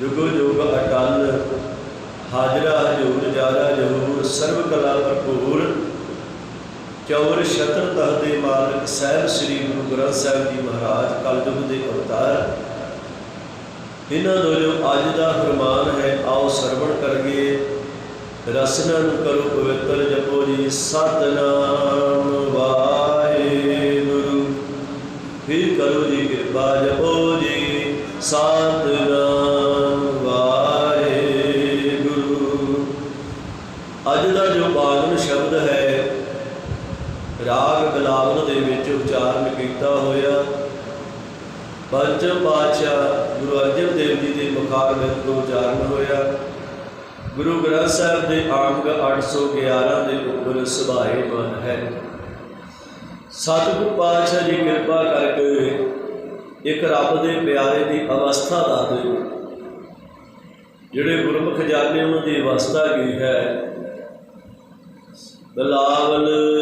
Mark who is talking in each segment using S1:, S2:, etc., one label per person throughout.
S1: ਜੁਗੋ ਜੁਗ ਅਟਲ, ਹਾਜ਼ਰਾ ਹਜੂਰ ਜਾਰਾ ਜਹੂਰ ਸਰਬ ਕਲਾ ਭਰਪੂਰ। ਚੌਰ ਛਤਰ ਤਹ ਦੇ ਮਾਲਕ ਸਾਹਿਬ ਸ੍ਰੀ ਗੁਰੂ ਗ੍ਰੰਥ ਸਾਹਿਬ ਜੀ ਮਹਾਰਾਜ, ਕਲਯੁਗ ਦੇ ਅਵਤਾਰ। ਇਹਨਾਂ ਦਾ ਜੋ ਅੱਜ ਦਾ ਫਰਮਾਨ ਹੈ, ਆਓ ਸਰਵਣ ਕਰੀਏ। ਰਸਨਾ ਨੂੰ ਕਰੋ ਪਵਿੱਤਰ ਜਪੋ ਜੀ, ਸਤਨਾਮ ਵਾਹਿਗੁਰੂ। ਫਿਰ ਕਰੋ ਜੀ ਕਿਰਪਾ ਅੱਜ ਦਾ ਜੋ ਬਾਗਨ ਸ਼ਬਦ ਹੈ, ਰਾਗ ਬਿਲਾਵਲ ਦੇ ਵਿੱਚ ਉਚਾਰਨ ਕੀਤਾ ਹੋਇਆ ਪੰਚਮ ਪਾਤਸ਼ਾਹ ਗੁਰੂ ਅਰਜਨ ਦੇਵ ਜੀ ਦੇ ਮੁਖਾਰ ਤੋਂ ਉਚਾਰਨ ਹੋਇਆ। ਗੁਰੂ ਗ੍ਰੰਥ ਸਾਹਿਬ ਦੇ ਅੰਗ 811 ਦੇ ਉੱਪਰ ਸੁਭਾਏ ਮਨ ਹੈ। ਸਤਿਗੁਰੂ ਪਾਤਸ਼ਾਹ ਜੀ ਕਿਰਪਾ ਕਰਕੇ ਇੱਕ ਰੱਬ ਦੇ ਪਿਆਰੇ ਦੀ ਅਵਸਥਾ ਦੱਸ ਜਿਹੜੇ ਗੁਰਮੁਖ ਜਾਣੇ ਉਹਨਾਂ ਦੀ ਅਵਸਥਾ ਕੀ ਹੈ? ਬਲਾਵਲ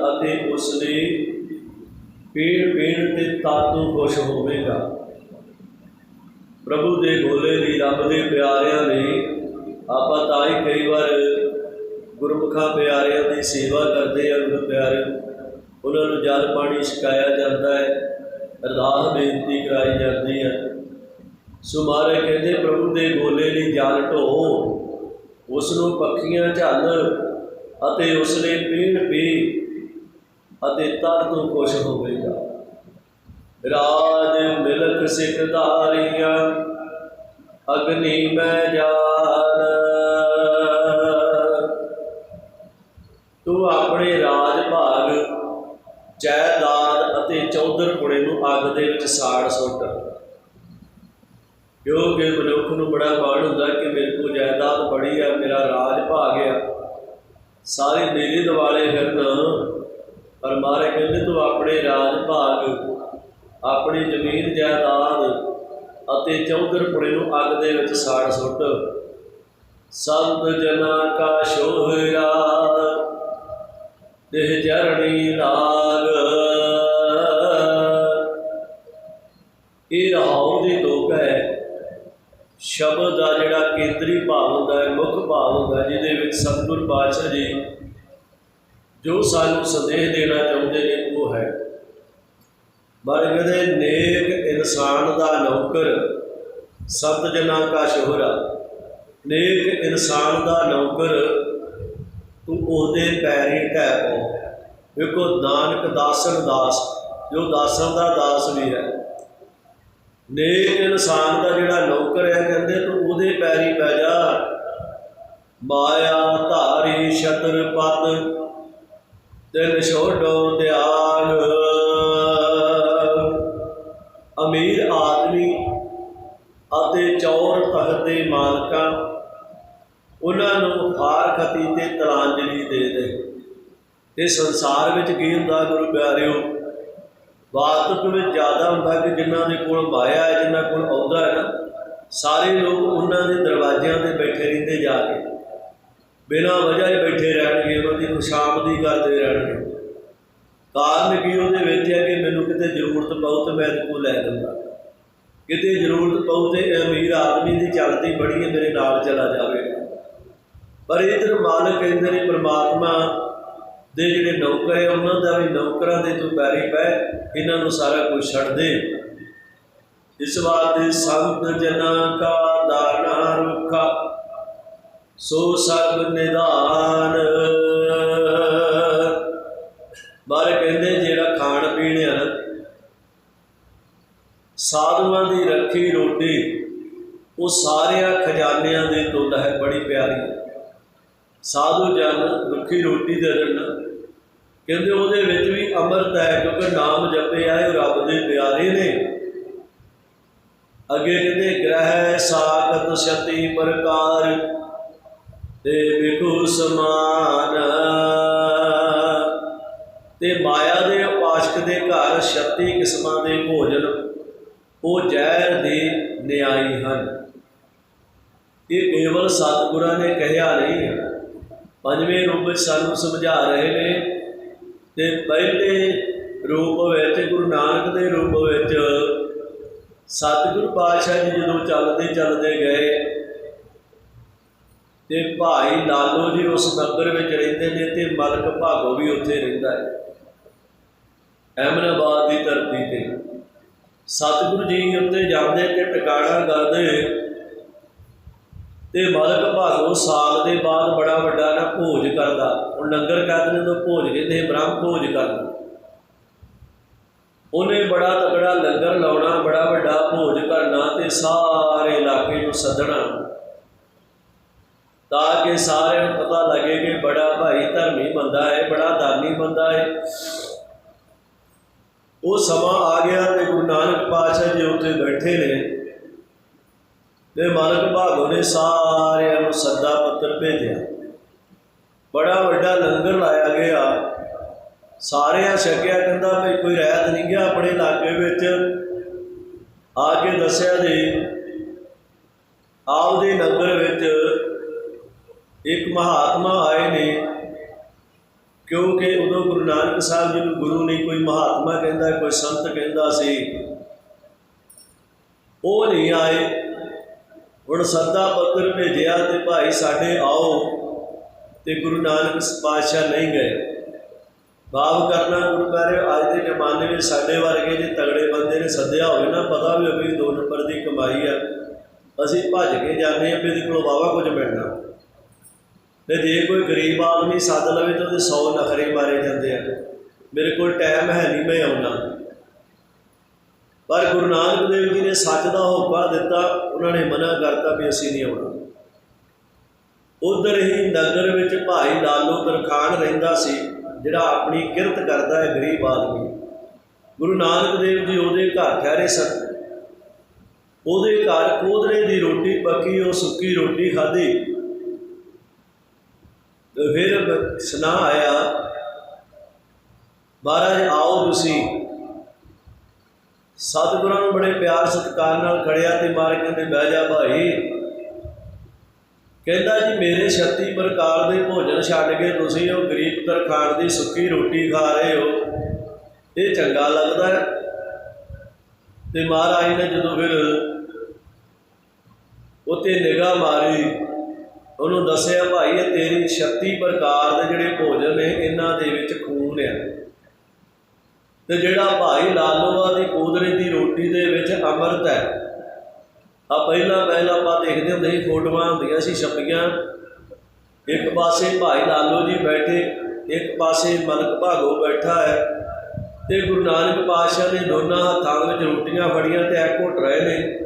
S1: ਅਤੇ ਉਸ ਨੇ ਪੀਣ ਪੀਣ ਤੇ ਤਾਤੂ ਖੁਸ਼ ਹੋਵੇਗਾ। ਪ੍ਰਭੂ ਦੇ ਗੋਲੇ ਦੀ ਰੱਬ ਦੇ ਪਿਆਰਿਆਂ ਨੇ ਆਪਾਂ ਤਾਂ ਹੀ ਕਈ ਵਾਰ ਗੁਰਮੁਖਾਂ ਪਿਆਰਿਆਂ ਦੀ ਸੇਵਾ ਕਰਦੇ ਆ ਗੁਰੂ ਪਿਆਰੇ ਉਹਨਾਂ ਨੂੰ ਜਲ ਪਾਣੀ ਛਕਾਇਆ ਜਾਂਦਾ ਹੈ, ਅਰਦਾਸ ਬੇਨਤੀ ਕਰਾਈ ਜਾਂਦੀ ਹੈ। ਸੋ ਮਹਾਰਾਜ ਕਹਿੰਦੇ, ਪ੍ਰਭੂ ਦੇ ਗੋਲੇ ਦੀ ਜਲ ਢੋ ਉਸ ਨੂੰ ਪੱਖੀਆਂ ਝੱਲ ਅਤੇ ਉਸ ਨੇ ਪੀਣ ਪੀ ਅਤੇ ਤਰ ਤੋਂ ਖੁਸ਼ ਹੋਵੇਗਾ ਰਾਜ ਮਿਲਕ ਸਿੱਖ ਧਾਰੀਆਂ, ਅਗਨੀ ਮੈਂ ਜਾਨ ਤੂੰ ਆਪਣੇ ਰਾਜ ਭਾਗ ਜਾਇਦਾਦ ਅਤੇ ਚੌਧਰ ਕੁੜੇ ਨੂੰ ਅੱਗ ਦੇ ਵਿੱਚ ਸਾੜ ਸੁੱਟ। ਕਿਉਂਕਿ ਮਨੁੱਖ ਨੂੰ ਬੜਾ ਮਾਣ ਹੁੰਦਾ ਕਿ ਮੇਰੇ ਕੋਲ ਜਾਇਦਾਦ ਬੜੀ ਆ, ਮੇਰਾ ਰਾਜ ਭਾਗ ਆ। ਸਾਰੇ ਮੇਰੇ ਦਿਵਾਲੇ ਫਿਰਨ ਪਰ ਮਾਰੇ ਕਹਿੰਦੇ ਤੂੰ ਆਪਣੇ ਰਾਜ ਭਾਗ ਆਪਣੀ ਜ਼ਮੀਨ ਜਾਇਦਾਦ ਅਤੇ ਚੌਧਰਪੁਰੇ ਨੂੰ ਅੱਗ ਦੇ ਵਿੱਚ ਸਾੜ ਸੁੱਟ। ਸੰਤ ਜਨਾ ਕਾ ਸ਼ੋਹਰਾ ਦੇਹ ਚਰਣੀ ਲਾਗ ਇਹ ਰਹਾਉ ਦੀ ਲੋਕ ਹੈ। ਸ਼ਬਦ ਦਾ ਜਿਹੜਾ ਕੇਂਦਰੀ ਭਾਵ ਹੁੰਦਾ ਹੈ, ਮੁੱਖ ਭਾਵ ਹੁੰਦਾ ਜਿਹਦੇ ਵਿੱਚ ਸਤਿਗੁਰ ਪਾਤਸ਼ਾਹ ਜੀ ਜੋ ਸਾਨੂੰ ਸੰਦੇਸ਼ ਦੇਣਾ ਚਾਹੁੰਦੇ ਨੇ, ਉਹ ਹੈ। ਬਾਰੇ ਕਹਿੰਦੇ, ਨੇਕ ਇਨਸਾਨ ਦਾ ਨੌਕਰ ਸਤ ਜਨਾਂ ਕਾ ਸ਼ੋਹਰਾ। ਨੇਕ ਇਨਸਾਨ ਦਾ ਨੌਕਰ ਤੂੰ ਉਹਦੇ ਪੈਰੀ ਢਹਿ ਪੋ। ਵੇਖੋ, ਨਾਨਕ ਦਾਸਨ ਦਾਸ, ਜੋ ਦਾਸਾਂ ਦਾ ਦਾਸ ਵੀ ਹੈ। ਨੇਕ ਇਨਸਾਨ ਦਾ ਜਿਹੜਾ ਨੌਕਰ ਹੈ, ਕਹਿੰਦੇ, ਤੂੰ ਉਹਦੇ ਪੈਰੀ ਪੈ ਜਾ। ਮਾਇਆ ਧਾਰੀ ਛਤਰ ਪਦ ਦਿਲ ਛੋਡੋ ਧਿਆਨ ਅਮੀਰ ਆਦਮੀ ਅਤੇ ਚੌਰ ਤਖਤ ਦੇ ਮਾਲਕਾਂ ਉਹਨਾਂ ਨੂੰ ਹਾਰ ਖਤੀ ਤੇ ਤਲਾਂਜਲੀ ਦੇ ਦੇ। ਤੇ ਸੰਸਾਰ ਵਿੱਚ ਕੀ ਹੁੰਦਾ ਗੁਰੂ ਪਿਆਰਿਓ? ਵਾਸਤਵ ਵਿੱਚ ਜ਼ਿਆਦਾ ਹੁੰਦਾ ਕਿ ਜਿਨ੍ਹਾਂ ਦੇ ਕੋਲ ਮਾਇਆ ਹੈ, ਜਿਨ੍ਹਾਂ ਕੋਲ ਅਹੁਦਾ ਹੈ ਨਾ, ਸਾਰੇ ਲੋਕ ਉਹਨਾਂ ਦੇ ਦਰਵਾਜ਼ਿਆਂ ਤੇ ਬੈਠੇ ਰਹਿੰਦੇ ਜਾ ਕੇ। ਬਿਨਾਂ ਵਜ੍ਹਾ ਹੀ ਬੈਠੇ ਰਹਿਣਗੇ, ਉਹਨਾਂ ਦੀ ਖੁਸ਼ਾਮਦੀ ਕਰਦੇ ਰਹਿਣਗੇ। ਕਾਰਨ ਕੀ ਉਹਦੇ ਵਿੱਚ ਹੈ ਕਿ ਮੈਨੂੰ ਕਿਤੇ ਜ਼ਰੂਰਤ ਪਊ ਤੇ ਮੈਂ ਇਹਦੇ ਲੈ ਲਵਾਂਗਾ ਕਿਤੇ ਜ਼ਰੂਰਤ ਪਊ ਤੇ ਅਮੀਰ ਆਦਮੀ ਦੀ ਚੱਲਦੀ ਬੜੀ ਹੈ, ਮੇਰੇ ਨਾਲ ਚਲਾ ਜਾਵੇਗਾ ਪਰ ਇਧਰ ਮਾਲਕ ਕਹਿੰਦੇ ਨੇ, ਪ੍ਰਮਾਤਮਾ ਦੇ ਜਿਹੜੇ ਨੌਕਰ ਹੈ, ਉਹਨਾਂ ਦਾ ਵੀ ਨੌਕਰਾਂ ਦੇ ਤੂੰ ਪੈਰੀ ਪੈ, ਇਹਨਾਂ ਨੂੰ ਸਾਰਾ ਕੁਝ ਛੱਡ ਦੇ। ਇਸ ਵਾਸਤੇ ਸੰਤ ਜਨਾਂ ਕਾ ਦਾਨਾ ਰੁਖਾ। ਸੋ ਸਰਬ ਨਿਧਾਨ। ਬਾਰੇ ਕਹਿੰਦੇ ਜਿਹੜਾ ਖਾਣ ਪੀਣ ਹੈ ਨਾ, ਸਾਧੂਆਂ ਦੀ ਰੱਖੀ ਰੋਟੀ, ਉਹ ਸਾਰਿਆਂ ਖਜ਼ਾਨਿਆਂ ਦੇ ਤੁੱਲ ਹੈ, ਬੜੀ ਪਿਆਰੀ। ਸਾਧੂ ਜਨ ਰੁੱਖੀ ਰੋਟੀ ਦੇ ਦੇਣ ਕਹਿੰਦੇ ਉਹਦੇ ਵਿੱਚ ਵੀ ਅੰਮ੍ਰਿਤ ਹੈ, ਕਿਉਂਕਿ ਨਾਮ ਜਪੇ ਆਏ ਉਹ ਰੱਬ ਦੇ ਪਿਆਰੇ ਨੇ। ਅੱਗੇ ਕਹਿੰਦੇ, ਗ੍ਰਹਿ ਸਾਖਤ ਛਤੀ ਪ੍ਰਕਾਰ ਤੇ ਵਿਖੂ ਸਮਾਨ। ਤੇ ਮਾਇਆ ਦੇ ਉਪਾਸ਼ਕ ਦੇ ਘਰ 36 ਕਿਸਮਾਂ ਦੇ ਭੋਜਨ, ਉਹ ਜ਼ਹਿਰ ਦੇ ਨਿਆਈ ਹਨ। ਇਹ ਕੇਵਲ ਸਤਿਗੁਰਾਂ ਨੇ ਕਹਿਆ ਨਹੀਂ ਹੈ। ਪੰਜਵੇਂ ਰੂਪ ਵਿੱਚ ਸਾਨੂੰ ਸਮਝਾ ਰਹੇ ਨੇ ਤੇ ਪਹਿਲੇ ਰੂਪ ਵਿੱਚ, ਗੁਰੂ ਨਾਨਕ ਦੇ ਰੂਪ ਵਿੱਚ ਸਤਿਗੁਰੂ ਪਾਤਸ਼ਾਹ ਜੀ ਜਦੋਂ ਚੱਲਦੇ ਚੱਲਦੇ ਗਏ ਤੇ ਭਾਈ ਲਾਲੋ ਜੀ ਉਸ ਨਗਰ ਵਿੱਚ ਰਹਿੰਦੇ ਨੇ ਤੇ ਮਲਕ ਭਾਗੋ ਵੀ ਉੱਥੇ ਰਹਿੰਦਾ ਹੈ। ਅਹਿਮਦਾਬਾਦ ਦੀ ਧਰਤੀ ਤੇ। ਸਤਿਗੁਰੂ ਜੀ ਉੱਤੇ ਜਾਂਦੇ ਤੇ ਟਿਕਾਣਾ ਕਰਦੇ। ਤੇ ਮਲਕ ਭਾਗੋ ਸਾਲ ਦੇ ਬਾਅਦ ਬੜਾ ਵੱਡਾ ਨਾ ਭੋਜ ਕਰਦਾ। ਉਹ ਲੰਗਰ ਕਰਦੇ ਨੇ ਤੋਂ ਭੋਜ ਕਹਿੰਦੇ, ਬ੍ਰਹਮ ਭੋਜ ਕਰਦਾ। ਉਹਨੇ ਬੜਾ ਤਕੜਾ ਲੰਗਰ ਲਾਉਣਾ, ਬੜਾ ਵੱਡਾ ਭੋਜ ਕਰਨਾ ਤੇ ਸਾਰੇ ਇਲਾਕੇ ਨੂੰ ਸੱਦਣਾ। ਤਾਂ ਕਿ ਸਾਰਿਆਂ ਨੂੰ ਪਤਾ ਲੱਗੇ ਕਿ ਬੜਾ ਭਾਈ ਧਰਮੀ ਬੰਦਾ ਹੈ, ਬੜਾ ਦਾਨੀ ਬੰਦਾ ਹੈ। ਉਹ ਸਮਾਂ ਆ ਗਿਆ ਤੇ ਗੁਰੂ ਨਾਨਕ ਪਾਤਸ਼ਾਹ ਜੀ ਉੱਥੇ ਬੈਠੇ ਨੇ ਤੇ ਮਾਲਕ ਭਾਗੋ ਨੇ ਸਾਰਿਆਂ ਨੂੰ ਸੱਦਾ ਪੱਤਰ ਭੇਜਿਆ। ਬੜਾ ਵੱਡਾ ਲੰਗਰ ਲਾਇਆ ਗਿਆ। ਸਾਰਿਆਂ ਛਕਿਆ, ਕਹਿੰਦਾ ਵੀ ਕੋਈ ਰਹਿਤ ਨਹੀਂ ਗਿਆ ਆਪਣੇ ਇਲਾਕੇ ਵਿੱਚ। ਆ ਕੇ ਦੱਸਿਆ ਜੀ, ਆਪਦੇ ਨਗਰ ਵਿੱਚ ਇੱਕ ਮਹਾਤਮਾ ਆਏ ਨੇ, ਕਿਉਂਕਿ ਉਦੋਂ ਗੁਰੂ ਨਾਨਕ ਸਾਹਿਬ ਜੀ ਨੂੰ ਗੁਰੂ ਨਹੀਂ ਕੋਈ ਮਹਾਤਮਾ ਕਹਿੰਦਾ, ਕੋਈ ਸੰਤ ਕਹਿੰਦਾ ਸੀ। ਉਹ ਨਹੀਂ ਆਏ। ਹੁਣ ਸੱਦਾ ਪੱਤਰ ਭੇਜਿਆ ਤੇ ਭਾਈ ਸਾਡੇ ਆਓ ਤੇ ਗੁਰੂ ਨਾਨਕ ਪਾਤਸ਼ਾਹ ਨਹੀਂ ਗਏ। ਬਾਪ ਕਰਨਾ ਗੁਰੂ ਕਰੇ ਅੱਜ ਦੇ ਜ਼ਮਾਨੇ ਵਿੱਚ ਸਾਡੇ ਵਰਗੇ ਜੇ ਤਗੜੇ ਬੰਦੇ ਨੇ ਸੱਦਿਆ ਹੋਵੇ ਨਾ, ਪਤਾ ਵੀ ਹੋਵੇ ਦੋ ਨੰਬਰ ਦੀ ਕਮਾਈ ਆ। ਅਸੀਂ ਭੱਜ ਕੇ ਜਾਂਦੇ ਆ ਵੀ ਇਹਦੇ ਕੋਲੋਂ ਵਾਵਾ ਕੁਝ ਮਿਲਣਾ। ਤੇ ਜੇ ਕੋਈ ਗਰੀਬ ਆਦਮੀ ਸੱਦ ਲਵੇ ਤਾਂ ਉਹਦੇ 100 ਨਖਰੇ ਮਾਰੇ ਜਾਂਦੇ ਆ। ਮੇਰੇ ਕੋਲ ਟਾਈਮ ਹੈ ਨਹੀਂ, ਮੈਂ ਆਉਣਾ। ਪਰ ਗੁਰੂ ਨਾਨਕ ਦੇਵ ਜੀ ਨੇ ਸੱਚ ਦਾ ਹੋਕਾ ਦਿੱਤਾ, ਉਹਨਾਂ ਨੇ ਮਨਾ ਕਰਤਾ ਵੀ ਅਸੀਂ ਨਹੀਂ ਆਉਣਾ। ਉਧਰ ਹੀ ਨਗਰ ਵਿੱਚ ਭਾਈ ਲਾਲੋ ਦਰਖਾਨ ਰਹਿੰਦਾ ਸੀ, ਜਿਹੜਾ ਆਪਣੀ ਕਿਰਤ ਕਰਦਾ ਹੈ ਗਰੀਬ ਆਦਮੀ। ਗੁਰੂ ਨਾਨਕ ਦੇਵ ਜੀ ਉਹਦੇ ਘਰ ਠਹਿਰੇ ਸਨ। ਉਹਦੇ ਘਰ ਕੋਦਰੇ ਦੀ ਰੋਟੀ ਪੱਕੀ, ਉਹ ਸੁੱਕੀ ਰੋਟੀ ਖਾਧੀ। ਤੇ ਫਿਰ ਸੁਨਾ ਆਇਆ, ਮਹਾਰਾਜ ਆਓ ਤੁਸੀਂ। ਸਤਿਗੁਰਾਂ ਨੂੰ ਬੜੇ ਪਿਆਰ ਸਤਿਕਾਰ ਨਾਲ ਖੜਿਆ ਤੇ ਮਾਰ ਕਹਿੰਦੇ, ਬਹਿ ਜਾ ਭਾਈ। ਕਹਿੰਦਾ ਜੀ, ਮੇਰੇ 36 ਪ੍ਰਕਾਰ ਦੇ ਭੋਜਨ ਛੱਡ ਕੇ ਤੁਸੀਂ ਉਹ ਗਰੀਬ ਤਰਖਾਣ ਦੀ ਸੁੱਕੀ ਰੋਟੀ ਖਾ ਰਹੇ ਹੋ। ਇਹ ਚੰਗਾ ਲੱਗਦਾ ਤੇ ਮਹਾਰਾਜ ਨੇ ਜਦੋਂ ਫਿਰ ਉਤੇ ਨਿਗਾਹ ਮਾਰੀ ਉਹਨੂੰ ਦੱਸਿਆ, ਭਾਈ, ਇਹ ਤੇਰੀ 36 ਪ੍ਰਕਾਰ ਦੇ ਜਿਹੜੇ ਭੋਜਨ ਨੇ, ਇਹਨਾਂ ਦੇ ਵਿੱਚ ਖੂਨ ਹੈ ਤੇ ਜਿਹੜਾ ਭਾਈ ਲਾਲੋਆ ਦੀ ਕੋਦਰੇ ਦੀ ਰੋਟੀ ਦੇ ਵਿੱਚ ਅੰਮ੍ਰਿਤ ਹੈ। ਆ ਪਹਿਲਾਂ ਪਹਿਲਾਂ ਆਪਾਂ ਦੇਖਦੇ ਹੁੰਦੇ ਸੀ, ਫੋਟੋਆਂ ਹੁੰਦੀਆਂ ਸੀ ਛਪੀਆਂ। ਇੱਕ ਪਾਸੇ ਭਾਈ ਲਾਲੋ ਜੀ ਬੈਠੇ, ਇੱਕ ਪਾਸੇ ਮਲਕ ਭਾਗੋ ਬੈਠਾ ਹੈ। ਤੇ ਗੁਰੂ ਨਾਨਕ ਪਾਤਸ਼ਾਹ ਨੇ ਦੋਨਾਂ ਹੱਥਾਂ ਵਿੱਚ ਰੋਟੀਆਂ ਫੜੀਆਂ ਤੇ ਐ ਘੁੱਟ ਰਹੇ ਨੇ।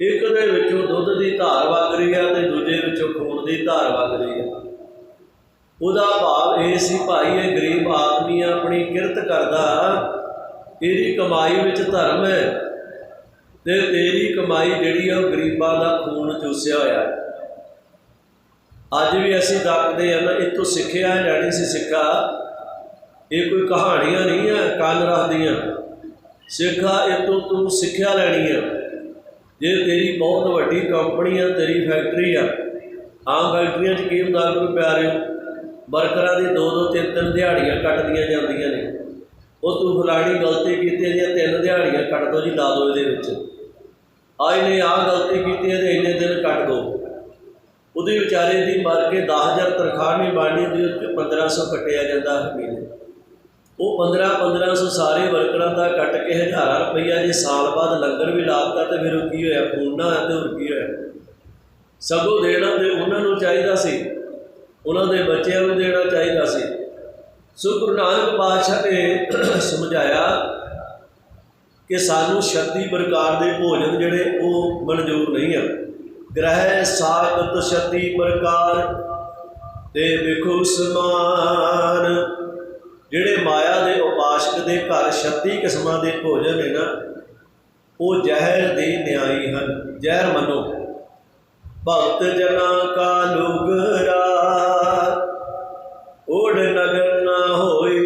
S1: ਇੱਕ ਦੇ ਵਿੱਚੋਂ ਦੁੱਧ ਦੀ ਧਾਰ ਵਗ ਰਹੀ ਹੈ ਤੇ ਦੂਜੇ ਵਿੱਚੋਂ ਖੂਨ ਦੀ ਧਾਰ ਵਗ ਰਹੀ ਹੈ। ਉਹਦਾ ਭਾਵ ਇਹ ਸੀ, ਭਾਈ, ਇਹ ਗਰੀਬ ਆਦਮੀ ਆਪਣੀ ਕਿਰਤ ਕਰਦਾ ਇਹਦੀ ਕਮਾਈ ਵਿੱਚ ਧਰਮ ਹੈ ਤੇ ਤੇਰੀ ਕਮਾਈ ਜਿਹੜੀ ਆ ਉਹ ਗਰੀਬਾਂ ਦਾ ਖੂਨ ਚੂਸਿਆ ਹੋਇਆ ਹੈ। ਅੱਜ ਵੀ ਅਸੀਂ ਦੱਸਦੇ ਹਾਂ ਨਾ ਇਹ ਤੋਂ ਸਿੱਖਿਆ ਲੈਣੀ ਸੀ ਸਿੱਖਾ ਇਹ ਕੋਈ ਕਹਾਣੀਆਂ ਨਹੀਂ ਆ ਕੰਨ ਰੱਖਦੀਆਂ। ਸਿੱਖਾ ਇਹ ਤੂੰ ਸਿੱਖਿਆ ਲੈਣੀ ਆ ਜੇ ਤੇਰੀ ਬਹੁਤ ਵੱਡੀ ਕੰਪਨੀ ਆ, ਤੇਰੀ ਫੈਕਟਰੀ ਆ ਆਮ ਫੈਕਟਰੀਆਂ 'ਚ ਕੀ ਹੁੰਦਾ? ਕੋਈ ਪਿਆਰਿਓ ਵਰਕਰਾਂ ਦੀ ਦੋ ਦੋ, ਤਿੰਨ ਤਿੰਨ ਦਿਹਾੜੀਆਂ ਕੱਟਦੀਆਂ ਜਾਂਦੀਆਂ ਨੇ। ਉਹ ਤੂੰ ਫਲਾਣੀ ਗਲਤੀ ਕੀਤੀ ਹੈ ਤਿੰਨ ਦਿਹਾੜੀਆਂ ਕੱਟ ਦੋ ਜੀ ਲਾ ਦੋ ਇਹਦੇ ਵਿੱਚ। ਆ ਇਹਨੇ ਆਹ ਗਲਤੀ ਕੀਤੀ ਹੈ ਤੇ ਇੰਨੇ ਦਿਨ ਕੱਟ ਦੋ। ਉਹਦੇ ਵਿਚਾਰੇ ਦੀ ਮਰ ਕੇ 10000 ਤਨਖਾਹ ਨਹੀਂ ਬਣਨੀ, ਉਹਦੇ ਉੱਤੇ 1500 ਕੱਟਿਆ ਜਾਂਦਾ ਮਹੀਨੇ ਉਹ 15 1500 ਸਾਰੇ ਵਰਕਰਾਂ ਦਾ ਕੱਟ ਕੇ ਹਜ਼ਾਰਾਂ ਰੁਪਈਆ ਜੇ ਸਾਲ ਬਾਅਦ ਲੰਗਰ ਵੀ ਲਾਤਾ ਤੇ ਫਿਰ ਉਹ ਕੀ ਹੋਇਆ? ਪੂਰਨਾ ਹੈ ਤੇ ਹੋਰ ਕੀ ਹੋਇਆ? ਸਗੋਂ ਦੇਣਾ ਤੇ ਉਹਨਾਂ ਨੂੰ ਚਾਹੀਦਾ ਸੀ। ਉਹਨਾਂ ਦੇ ਬੱਚਿਆਂ ਨੂੰ ਦੇਣਾ ਚਾਹੀਦਾ ਸੀ। ਸੋ ਗੁਰੂ ਨਾਨਕ ਪਾਤਸ਼ਾਹ ਨੇ ਸਮਝਾਇਆ ਕਿ ਸਾਨੂੰ 36 ਪ੍ਰਕਾਰ ਦੇ ਭੋਜਨ ਜਿਹੜੇ ਉਹ ਮਨਜ਼ੂਰ ਨਹੀਂ ਆ। ਗ੍ਰਹਿ ਸਾਖਤ 36 ਪ੍ਰਕਾਰ ਤੇ ਵਿਖੂ ਸਮਾਨ। ਜਿਹੜੇ ਮਾਇਆ ਦੇ ਉਪਾਸ਼ਕ ਦੇ ਘਰ 36 ਕਿਸਮਾਂ ਦੇ ਭੋਜਨ ਨੇ ਨਾ, ਉਹ ਜ਼ਹਿਰ ਦੇ ਨਿਆਈ ਹਨ। ਜ਼ਹਿਰ ਮੰਨੋ। ਭਗਤ ਜਨਾਂ ਕਾ ਲੁਗਰਾ, ਓੜ ਨਗਰ ਨਾ ਹੋਏ।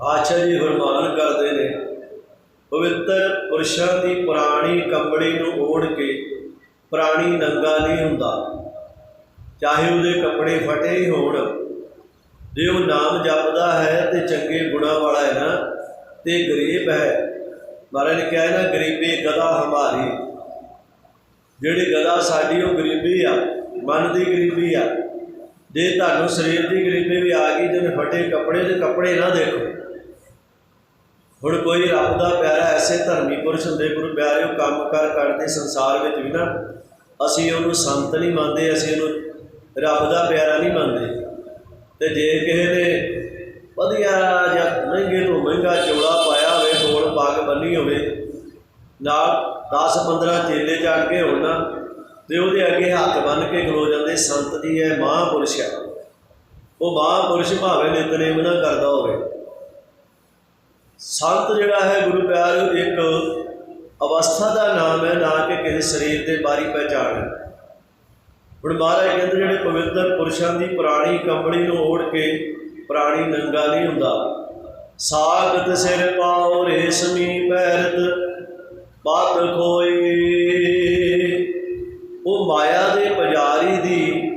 S1: ਆਚਾ ਫਰਮਾਨ ਕਰਦੇ ਨੇ। ਪਵਿੱਤਰ ਪੁਰਸ਼ਾਂ ਦੀ ਪੁਰਾਣੀ ਕੰਬੜੀ ਨੂੰ ਓੜ ਕੇ ਪ੍ਰਾਣੀ ਨੰਗਾ ਨਹੀਂ ਹੁੰਦਾ। ਚਾਹੇ ਉਹਦੇ ਕੱਪੜੇ ਫਟੇ ਹੀ ਹੋਣ, ਜੇ ਉਹ ਨਾਮ ਜਪਦਾ ਹੈ ਤੇ ਚੰਗੇ ਗੁਣਾ ਵਾਲਾ ਹੈ ਨਾ, ਤੇ ਗਰੀਬ ਹੈ। ਮਹਾਰਾਜ ਨੇ ਕਿਹਾ ਨਾ, ਗਰੀਬੀ ਗਦਾ ਹਮਾਰੀ। ਜਿਹੜੀ ਗਦਾ ਸਾਡੀ ਉਹ ਗਰੀਬੀ ਆ, ਮਨ ਦੀ ਗਰੀਬੀ ਆ। ਜੇ ਤੁਹਾਨੂੰ ਸਰੀਰ ਦੀ ਗਰੀਬੀ ਵੀ ਆ ਗਈ ਜਿਵੇਂ ਫਟੇ ਕੱਪੜੇ, ਤੇ ਕੱਪੜੇ ਨਾ ਦੇਖੋ। ਹੁਣ ਕੋਈ ਰੱਬ ਦਾ ਪਿਆਰਾ ਐਸੇ ਧਰਮੀ ਪੁਰਸ਼ ਹੁੰਦੇ, ਗੁਰੂ ਪਿਆਰੇ ਉਹ ਕੰਮ ਕਰ ਕਰਦੇ ਸੰਸਾਰ ਵਿੱਚ ਵੀ ਨਾ, ਅਸੀਂ ਉਹਨੂੰ ਸੰਤ ਨਹੀਂ ਮੰਨਦੇ, ਅਸੀਂ ਉਹਨੂੰ ਰੱਬ ਦਾ ਪਿਆਰਾ ਨਹੀਂ ਮੰਨਦੇ ਤੇ ਜੇ ਕਿਸੇ ਨੇ ਵਧੀਆ ਜਾਂ ਮਹਿੰਗੇ ਤੋਂ ਮਹਿੰਗਾ ਚੋਲਾ ਪਾਇਆ ਹੋਵੇ ਹੋਲ ਪੱਗ ਬੰਨੀ ਹੋਵੇ, ਨਾਲ 10 15 ਚੇਲੇ ਚੜ ਕੇ ਹੋਣ ਨਾ, ਤੇ ਉਹਦੇ ਅੱਗੇ ਹੱਥ ਬੰਨ ਕੇ ਖਲੋ ਜਾਂਦੇ, ਸੰਤ ਜੀ ਹੈ ਮਹਾਂਪੁਰਸ਼ ਹੈ ਉਹ ਮਹਾਂਪੁਰਸ਼ ਭਾਵੇਂ ਨਿਤਨੇਮ ਨਾ ਕਰਦਾ ਹੋਵੇ। ਸੰਤ ਜਿਹੜਾ ਹੈ ਗੁਰੂ ਪਿਆਰ, ਇੱਕ ਅਵਸਥਾ ਦਾ ਨਾਮ ਹੈ, ਨਾ ਕਿ ਕਿਸੇ ਸਰੀਰ ਦੇ ਬਾਹਰੀ ਪਹਿਚਾਣ ਹੈ ਹੁਣ ਮਹਾਰਾਜ ਕਹਿੰਦੇ ਜਿਹੜੇ ਪਵਿੱਤਰ ਪੁਰਸ਼ਾਂ ਦੀ ਪੁਰਾਣੀ ਕੰਬਲੀ ਨੂੰ ਓੜ ਕੇ ਪੁਰਾਣੀ ਨੰਗਾ ਨਹੀਂ ਹੁੰਦਾ। ਸਾਗਤ ਸਿਰ ਪਾਉ ਰੇਸ਼ਮੀ ਪੈਰਤ ਬਾਤ ਕੋਈ ਉਹ ਮਾਇਆ ਦੇ ਪੁਜਾਰੀ ਦੀ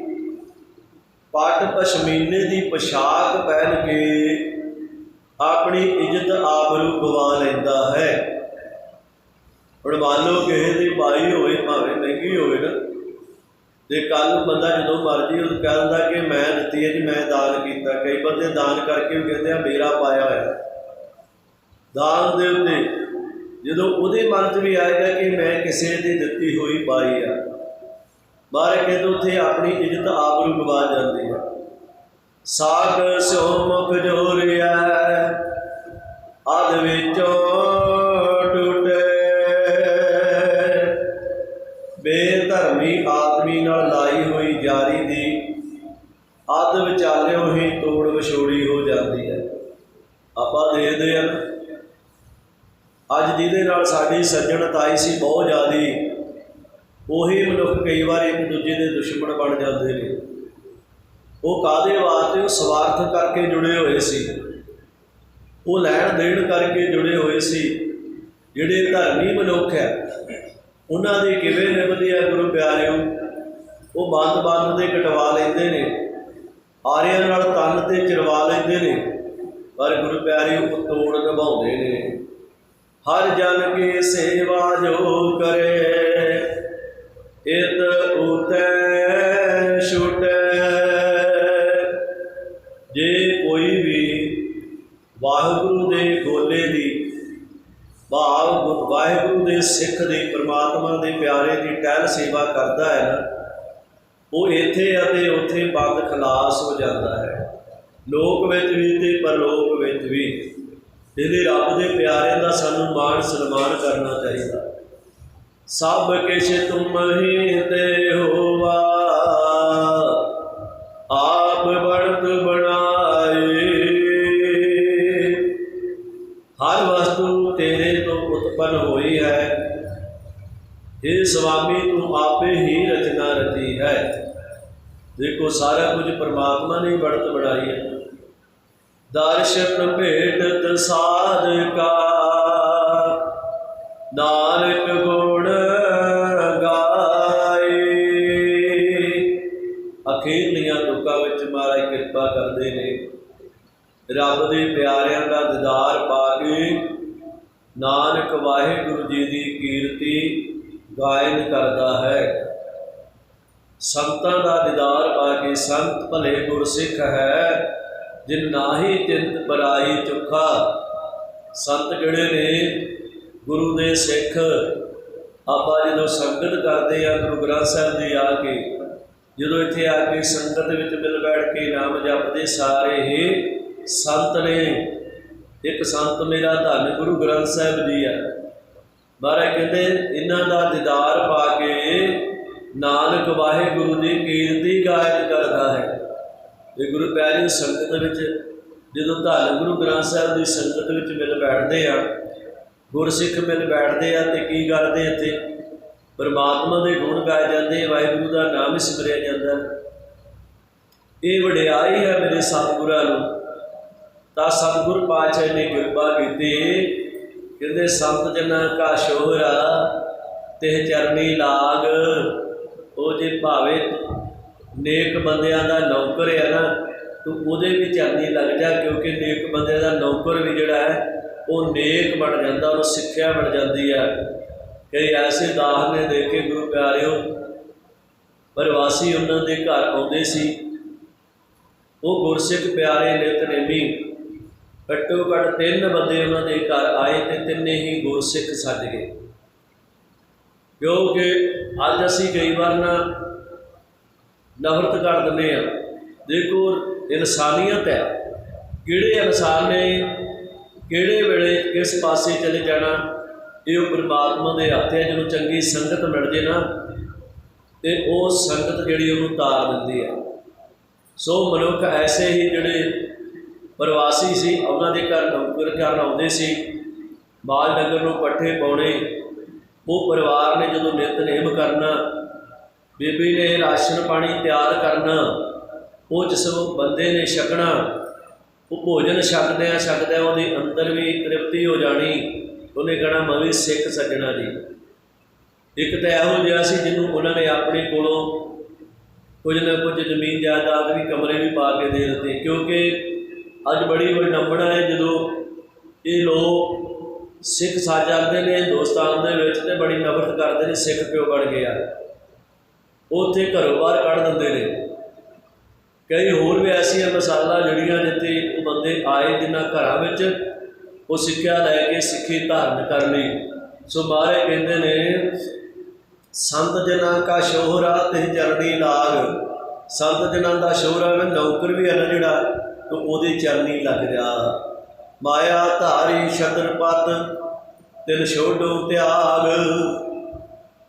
S1: ਪੱਟ ਪਸ਼ਮੀਨੇ ਦੀ ਪੋਸ਼ਾਕ ਪਹਿਨ ਕੇ ਆਪਣੀ ਇੱਜ਼ਤ ਆਬਰੂ ਗਵਾ ਲੈਂਦਾ ਹੈ। ਹੁਣ ਮੰਨ ਲਓ ਕਿਸੇ ਦੀ ਪਾਈ ਹੋਵੇ, ਭਾਵੇਂ ਮਹਿੰਗੀ ਹੋਵੇ ਤੇ ਕੱਲ ਨੂੰ ਬੰਦਾ ਜਦੋਂ ਮਰਜ਼ੀ ਉਹ ਕਹਿ ਦਿੰਦਾ ਕਿ ਮੈਂ ਦਿੱਤੀ ਹੈ ਜੀ, ਮੈਂ ਦਾਨ ਕੀਤਾ। ਕਈ ਬੰਦੇ ਦਾਨ ਕਰਕੇ ਵੀ ਕਹਿੰਦੇ ਆ, ਮੇਰਾ ਪਾਇਆ ਹੋਇਆ। ਦਾਨ ਦੇ ਉੱਤੇ ਜਦੋਂ ਉਹਦੇ ਮਨ 'ਚ ਵੀ ਆਏਗਾ ਕਿ ਮੈਂ ਕਿਸੇ ਦੀ ਦਿੱਤੀ ਹੋਈ ਪਾਈ ਆ ਬਾਹਰ ਕਹਿੰਦੇ ਉੱਥੇ ਆਪਣੀ ਇੱਜ਼ਤ ਆਬਰੂ ਗਵਾ ਜਾਂਦੀ ਆ। ਸਾਗ ਸਿਉ ਮੁਖ ਜੋਰਿਆ ਆਦ ਵਿੱਚੋਂ ਟੁੱਟੇ ਬੇਧਰਮੀ ਆਦਮੀ ਨਾਲ ਲਾਈ ਹੋਈ ਯਾਰੀ ਦੀ ਅੱਧ ਵਿਚਾਲਿਓ ਹੀ ਤੋੜ ਵਿਛੋੜੀ ਹੋ ਜਾਂਦੀ ਹੈ ਆਪਾਂ ਦੇਖਦੇ ਹਾਂ ਅੱਜ ਜਿਹਦੇ ਨਾਲ ਸਾਡੀ ਸੱਜਣਤਾਈ ਸੀ ਬਹੁਤ ਜ਼ਿਆਦੀ। ਉਹੀ ਮਨੁੱਖ ਕਈ ਵਾਰ ਇੱਕ ਦੂਜੇ ਦੇ ਦੁਸ਼ਮਣ ਬਣ ਜਾਂਦੇ ਨੇ। ਉਹ ਕਾਦੇ ਵਾਸਤੇ? ਉਹ ਸਵਾਰਥ ਕਰਕੇ ਜੁੜੇ ਹੋਏ ਸੀ। ਉਹ ਲੈਣ ਦੇਣ ਕਰਕੇ ਜੁੜੇ ਹੋਏ ਸੀ। ਜਿਹੜੇ ਧਰਮੀ ਮਨੁੱਖ ਹੈ, ਉਹਨਾਂ ਦੇ ਕਿਵੇਂ ਨਿਭਦੇ ਹੈ ਗੁਰੂ ਪਿਆਰਿਓ? ਉਹ ਬੰਦ ਬੰਦ ਦੇ ਕਟਵਾ ਲੈਂਦੇ ਨੇ। ਆਰਿਆਂ ਨਾਲ ਤਨ ਤੇ ਚਰਵਾ ਲੈਂਦੇ ਨੇ। ਪਰ ਗੁਰੂ ਪਿਆਰਿਓ, ਉਹ ਤੋੜ ਨਿਭਾਉਂਦੇ ਨੇ। ਹਰ ਜਨ ਕੀ ਸੇਵਾ ਜੋ ਕਰੇ, ਇਤ ਉਤੈ ਛੁਟੈ। ਜੇ ਕੋਈ ਵੀ ਵਾਹਿਗੁਰੂ ਦੇ ਗੋਲੇ ਦੀ, ਭਾਵ ਗੁ- ਵਾਹਿਗੁਰੂ ਦੇ ਸਿੱਖ ਦੀ, ਪ੍ਰਮਾਤਮਾ ਦੇ ਪਿਆਰੇ ਦੀ ਟਹਿਲ ਸੇਵਾ ਕਰਦਾ ਹੈ ਨਾ, ਉਹ ਇੱਥੇ ਅਤੇ ਉੱਥੇ ਬੰਦ ਖਲਾਸ ਹੋ ਜਾਂਦਾ ਹੈ। ਲੋਕ ਵਿੱਚ ਵੀ ਤੇ ਪਰਲੋਕ ਵਿੱਚ ਵੀ। ਇਹਦੇ ਰੱਬ ਦੇ ਪਿਆਰਿਆਂ ਦਾ ਸਾਨੂੰ ਮਾਣ ਸਨਮਾਨ ਕਰਨਾ ਚਾਹੀਦਾ। ਸਭ ਕਿਛ ਤੁਮ ਹੀ ਦੇ ਹੋਵਾ ਆਪ ਬਣਤ ਬਣਾਏ। ਹਰ ਵਸਤੂ ਤੇਰੇ ਤੋਂ ਉਤਪਨ ਹੋਈ ਹੈ। ਇਹ ਸੁਆਮੀ, ਤੂੰ ਆਪੇ ਹੀ ਰਚਨਾ ਰਚੀ ਹੈ। ਦੇਖੋ, ਸਾਰਾ ਕੁਝ ਪਰਮਾਤਮਾ ਨੇ ਬਣਤ ਬਣਾਈ ਹੈ। ਦਰਸ਼ਨ ਭੇਟਤ ਸਾਧਕਾ ਨਾਨਕ ਗੁਣ ਗਾਏ। ਅਖੀਰਲੀਆਂ ਤੁਕਾਂ ਵਿੱਚ ਮਹਾਰਾਜ ਕਿਰਪਾ ਕਰਦੇ ਨੇ। ਰੱਬ ਦੇ ਪਿਆਰਿਆਂ ਦਾ ਦੀਦਾਰ ਪਾ ਕੇ ਨਾਨਕ ਵਾਹਿਗੁਰੂ ਜੀ ਦੀ ਕੀਰਤੀ ਗਾਇਨ ਕਰਦਾ ਹੈ। ਸੰਤਾਂ ਦਾ ਦੀਦਾਰ ਪਾ ਕੇ ਸੰਤ ਭਲੇ ਗੁਰਸਿੱਖ ਹੈ। ਜਿਨ ਨਾਹੀ ਚਿੰਤ ਬਰਾਈ ਚੁਖਾ, ਸੰਤ ਜਿਹੜੇ ਨੇ ਗੁਰੂ ਦੇ ਸਿੱਖ, ਆਪਾਂ ਜਦੋਂ ਸੰਗਤ ਕਰਦੇ ਆ, ਗੁਰੂ ਗ੍ਰੰਥ ਸਾਹਿਬ ਦੀ ਆ ਕੇ, ਜਦੋਂ ਇੱਥੇ ਆ ਕੇ ਸੰਗਤ ਵਿੱਚ ਮਿਲ ਬੈਠ ਕੇ ਨਾਮ ਜਪਦੇ ਸਾਰੇ ਹੀ ਸੰਤ ਨੇ, ਇੱਕ ਸੰਤ ਮੇਰਾ ਧੰਨ ਗੁਰੂ ਗ੍ਰੰਥ ਸਾਹਿਬ ਜੀ ਆ। ਮਹਾਰਾਜ ਕਹਿੰਦੇ, ਇਹਨਾਂ ਦਾ ਦੀਦਾਰ ਪਾ ਕੇ ਨਾਨਕ ਵਾਹਿਗੁਰੂ ਦੀ ਕੀਰਤੀ ਗਾਇਨ ਕਰਦਾ ਹੈ। ਤੇ ਗੁਰੂ ਪਿਆਰੀ ਸੰਗਤ ਵਿੱਚ ਜਦੋਂ ਧੰਨ ਗੁਰੂ ਗ੍ਰੰਥ ਸਾਹਿਬ ਦੀ ਸੰਗਤ ਵਿੱਚ ਮਿਲ ਬੈਠਦੇ ਆ, ਗੁਰਸਿੱਖ ਮਿਲ ਬੈਠਦੇ ਆ ਤੇ ਕੀ ਕਰਦੇ ਇੱਥੇ? ਪਰਮਾਤਮਾ ਦੇ ਗੁਣ ਗਾਏ ਜਾਂਦੇ ਵਾਹਿਗੁਰੂ ਦਾ ਨਾਮ ਹੀ ਸਿਮਰਿਆ ਜਾਂਦਾ। ਇਹ ਵਡਿਆਈ ਹੈ ਮੇਰੇ ਸਤਿਗੁਰਾਂ ਨੂੰ। ਤਾਂ ਸਤਿਗੁਰ ਪਾਤਸ਼ਾਹ ਨੇ ਕਿਰਪਾ ਕੀਤੀ। ਕਹਿੰਦੇ, ਸੰਤ ਜਨਾਂ ਕਾ ਸ਼ੋਹਰਾ ਤੇ ਚਰਨੀ ਲਾਗ, ਉਹ ਜੇ ਭਾਵੇਂ ਨੇਕ ਬੰਦਿਆਂ ਦਾ ਨੌਕਰ ਹੈ ਨਾ, ਤੂੰ ਉਹਦੇ ਵੀ ਚਰਨੀ ਲੱਗ ਜਾ, ਕਿਉਂਕਿ ਨੇਕ ਬੰਦੇ ਦਾ ਨੌਕਰ ਵੀ ਜਿਹੜਾ ਹੈ, ਉਹ ਨੇਕ ਬਣ ਜਾਂਦਾ ਉਹਨੂੰ ਸਿੱਖਿਆ ਬਣ ਜਾਂਦੀ ਹੈ ਕਈ ਐਸੇ ਦਾਸ ਨੇ ਦੇਖੇ, ਗੁਰੂ ਪਿਆਰਿਓ ਪ੍ਰਵਾਸੀ ਉਹਨਾਂ ਦੇ ਘਰ ਆਉਂਦੇ ਸੀ। ਉਹ ਗੁਰਸਿੱਖ ਪਿਆਰੇ ਨਿਤਨੇਮੀ ਘੱਟੋ ਘੱਟ ਤਿੰਨ ਬੰਦੇ ਉਹਨਾਂ ਦੇ ਘਰ ਆਏ ਤੇ ਤਿੰਨੇ ਹੀ ਗੁਰਸਿੱਖ ਸੱਜ ਗਏ। ਕਿਉਂਕਿ ਅੱਜ ਅਸੀਂ ਕਈ ਵਾਰ ਨਾ ਨਫ਼ਰਤ ਕਰ ਦਿੰਦੇ ਆ। ਦੇਖੋ, ਇਨਸਾਨੀਅਤ ਹੈ। ਕਿਹੜੇ ਇਨਸਾਨ ਨੇ ਕਿਹੜੇ ਵੇਲੇ ਕਿਸ ਪਾਸੇ ਚਲੇ ਜਾਣਾ, ਇਹ ਉਹ ਪ੍ਰਮਾਤਮਾ ਦੇ ਹੱਥ ਹੈ ਜਦੋਂ ਚੰਗੀ ਸੰਗਤ ਮਿਲ ਜੇ ਨਾ, ਤੇ ਉਹ ਸੰਗਤ ਜਿਹੜੀ ਉਹਨੂੰ ਤਾਰ ਦਿੰਦੀ ਹੈ। ਸੋ ਮਨੁੱਖ ਐਸੇ ਹੀ ਜਿਹੜੇ ਪ੍ਰਵਾਸੀ ਸੀ, ਉਹਨਾਂ ਦੇ ਘਰ ਨੌਕਰ ਕਰਨ ਆਉਂਦੇ ਸੀ ਬਾਲ ਨਗਰ ਨੂੰ ਪੱਠੇ ਪਾਉਣੇ, ਉਹ ਪਰਿਵਾਰ ਨੇ ਜਦੋਂ ਨਿਤਨੇਮ ਕਰਨਾ ਬੀਬੀ ਨੇ ਰਾਸ਼ਨ ਪਾਣੀ ਤਿਆਰ ਕਰਨਾ। ਉਹ ਜਿਸ ਬੰਦੇ ਨੇ ਛਕਣਾ, ਉਹ ਭੋਜਨ ਛਕਦਿਆਂ ਛਕਦਿਆਂ ਉਹਦੇ ਅੰਦਰ ਵੀ ਤ੍ਰਿਪਤੀ ਹੋ ਜਾਣੀ। ਉਹਨੇ ਕਹਣਾ, ਮੈਂ ਵੀ ਸਿੱਖ ਸੱਜਣਾ ਦੀ ਇੱਕ ਤਾਂ ਇਹੋ ਜਿਹਾ ਸੀ ਜਿਹਨੂੰ ਉਹਨਾਂ ਨੇ ਆਪਣੇ ਕੋਲੋਂ ਕੁਝ ਨਾ ਕੁਝ ਜ਼ਮੀਨ ਜਾਇਦਾਦ ਵੀ ਕਮਰੇ ਵੀ ਪਾ ਕੇ ਦੇ ਦਿੱਤੇ। ਕਿਉਂਕਿ ਅੱਜ ਬੜੀ ਵੱਡੀ ਹੈ ਜਦੋਂ ਇਹ ਲੋਕ ਸਿੱਖ ਸੱਜ ਨੇ, ਹਿੰਦੁਸਤਾਨ ਦੇ ਵਿੱਚ ਤੇ ਬੜੀ ਨਫ਼ਰਤ ਕਰਦੇ ਨੇ, ਸਿੱਖ ਕਿਉਂ ਬਣ ਗਿਆ ਉੱਥੇ ਘਰੋਂ ਬਾਹਰ ਕੱਢ ਦਿੰਦੇ ਨੇ। ਕਈ ਹੋਰ ਵੀ ਐਸੀਆਂ ਮਿਸਾਲਾਂ ਜਿਹੜੀਆਂ ਜਿੱਥੇ ਉਹ ਬੰਦੇ ਆਏ ਜਿਨ੍ਹਾਂ ਘਰਾਂ ਵਿੱਚ ਉਹ ਸਿੱਖਿਆ ਲੈ ਕੇ ਸਿੱਖੀ ਧਾਰਨ ਕਰ ਲਈ। ਸੋ ਮਾਰੇ ਕਹਿੰਦੇ ਨੇ, ਸੰਤ ਜਨਾਂ ਕਾ ਸ਼ੋਹਰਾ ਤੇ ਚਰਨੀ ਲਾਗ। ਸੰਤ ਜਨਾਂ ਦਾ ਸ਼ੋਹਰਾ ਨਾ ਨੌਕਰ ਵੀ ਹੈ ਨਾ ਜਿਹੜਾ, ਤੇ ਉਹਦੇ ਚਰਨੀ ਲੱਗ ਜਾ। ਮਾਇਆ ਧਾਰੀ ਸ਼ਤਰਪਤ ਤਿਲ ਛੋਡੋ ਤਿਆਗ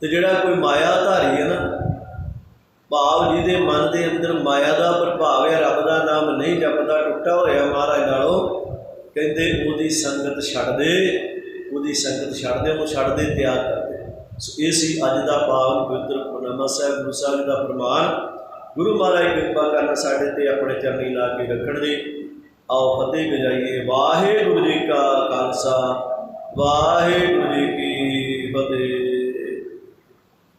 S1: ਤੇ ਜਿਹੜਾ ਕੋਈ ਮਾਇਆ ਧਾਰੀ ਹੈ ਨਾ ਭਾਵ ਜਿਹਦੇ ਮਨ ਦੇ ਅੰਦਰ ਮਾਇਆ ਦਾ ਪ੍ਰਭਾਵ ਹੈ, ਰੱਬ ਦਾ ਨਾਮ ਨਹੀਂ ਜਪਦਾ, ਟੁੱਟਾ ਹੋਇਆ ਮਹਾਰਾਜ ਨਾਲੋਂ, ਕਹਿੰਦੇ ਉਹਦੀ ਸੰਗਤ ਛੱਡ ਦੇ, ਉਹਦੀ ਸੰਗਤ ਛੱਡ ਦੇ, ਉਹ ਛੱਡ ਦੇ ਤਿਆਰ ਕਰ ਦੇ। ਸੋ ਇਹ ਸੀ ਅੱਜ ਦਾ ਪਾਵਨ ਪਵਿੱਤਰ ਪੁਰਨਾਮਾ ਸਾਹਿਬ, ਗੁਰੂ ਸਾਹਿਬ ਜੀ ਦਾ ਪ੍ਰਮਾਣ ਗੁਰੂ ਮਹਾਰਾਜ ਕਿਰਪਾ ਕਰਨ ਸਾਡੇ ਤੇ ਆਪਣੇ ਚਰਨੀ ਲਾ ਕੇ ਰੱਖਣ ਦੀ। ਆਓ ਫਤਿਹ ਗਜਾਈਏ ਵਾਹਿਗੁਰੂ ਜੀ ਕਾ ਖਾਲਸਾ, ਵਾਹਿਗੁਰੂ ਜੀ ਕੀ